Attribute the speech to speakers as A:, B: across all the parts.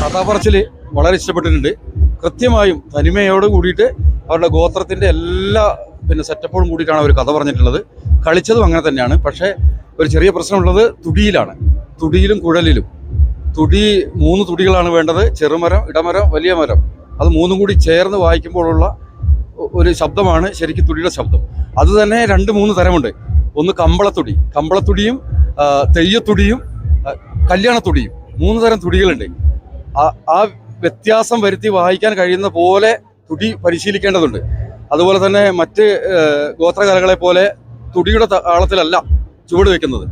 A: കഥാപറച്ചിൽ വളരെ ഇഷ്ടപ്പെട്ടിട്ടുണ്ട്. കൃത്യമായും തനിമയോട് കൂടിയിട്ട് അവരുടെ ഗോത്രത്തിന്റെ എല്ലാ പിന്നെ സെറ്റപ്പോടും കൂടിയിട്ടാണ് അവർ കഥ പറഞ്ഞിട്ടുള്ളത്. കളിച്ചതും അങ്ങനെ തന്നെയാണ്. പക്ഷേ ഒരു ചെറിയ പ്രശ്നമുള്ളത് തുടിയിലാണ്. തുടിയിലും കുഴലിലും. തുടി മൂന്ന് തുടികളാണ് വേണ്ടത്. ചെറുമരം ഇടമരം വലിയ മരം. അത് മൂന്നും കൂടി ചേർന്ന് വായിക്കുമ്പോഴുള്ള ഒരു ശബ്ദമാണ് ശരിക്കും തുടിയുടെ ശബ്ദം. അത് തന്നെ രണ്ട് മൂന്ന് തരമുണ്ട്. ഒന്ന് കമ്പളത്തുടി. കമ്പളത്തുടിയും തെയ്യത്തുടിയും കല്യാണത്തുടിയും. മൂന്ന് തരം തുടികളുണ്ട്. ആ- വ്യത്യാസം വരുത്തി വായിക്കാൻ കഴിയുന്ന പോലെ തുടി പരിശീലിക്കേണ്ടതുണ്ട്. അതുപോലെ തന്നെ മറ്റ് ഗോത്രകലകളെ പോലെ തുടിയുടെ താളത്തിലല്ല ചുവട് വെക്കുന്നത്.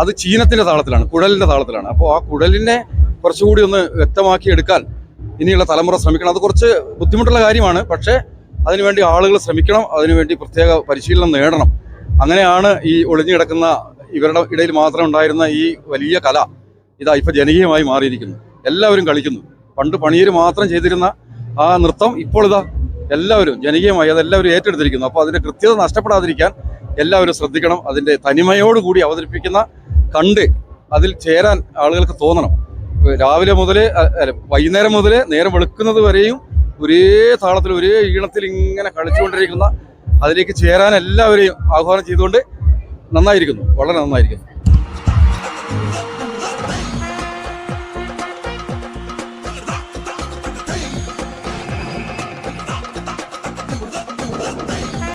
A: അത് ചീനത്തിന്റെ താളത്തിലാണ് കുഴലിന്റെ താളത്തിലാണ്. അപ്പോൾ ആ കുഴലിനെ കുറച്ചുകൂടി ഒന്ന് വ്യക്തമാക്കി എടുക്കാൻ ഇനിയുള്ള തലമുറ ശ്രമിക്കണം. അത് കുറച്ച് ബുദ്ധിമുട്ടുള്ള കാര്യമാണ്. പക്ഷേ അതിനുവേണ്ടി ആളുകൾ ശ്രമിക്കണം അതിനുവേണ്ടി പ്രത്യേക പരിശീലനം നേടണം. അങ്ങനെയാണ് ഈ ഒളിഞ്ഞു കിടക്കുന്ന ഇവരുടെ ഇടയിൽ മാത്രം ഉണ്ടായിരുന്ന ഈ വലിയ കല ഇതാ ഇപ്പോൾ ജനകീയമായി മാറിയിരിക്കുന്നു. എല്ലാവരും കളിക്കുന്നു. പണ്ട് പണിയർ മാത്രം ചെയ്തിരുന്ന ആ നൃത്തം ഇപ്പോൾ ഇതാ എല്ലാവരും ജനകീയമായി അതെല്ലാവരും ഏറ്റെടുത്തിരിക്കുന്നു. അപ്പോൾ അതിന്റെ കൃത്യത നഷ്ടപ്പെടാതിരിക്കാൻ എല്ലാവരും ശ്രദ്ധിക്കണം. അതിന്റെ തനിമയോടുകൂടി അവതരിപ്പിക്കുന്ന കണ്ട് അതിൽ ചേരാൻ ആളുകൾക്ക് തോന്നണം. രാവിലെ മുതൽ വൈകുന്നേരം മുതൽ നേരം വെളുക്കുന്നത് വരെയും ഒരേ താളത്തിൽ ഒരേ ഈണത്തിൽ ഇങ്ങനെ കളിച്ചുകൊണ്ടിരിക്കുന്ന അതിലേക്ക് ചേരാൻ എല്ലാവരെയും ആഹ്വാനം ചെയ്തുകൊണ്ട് നന്നായിരിക്കുന്നു. വളരെ നന്നായിരിക്കുന്നു.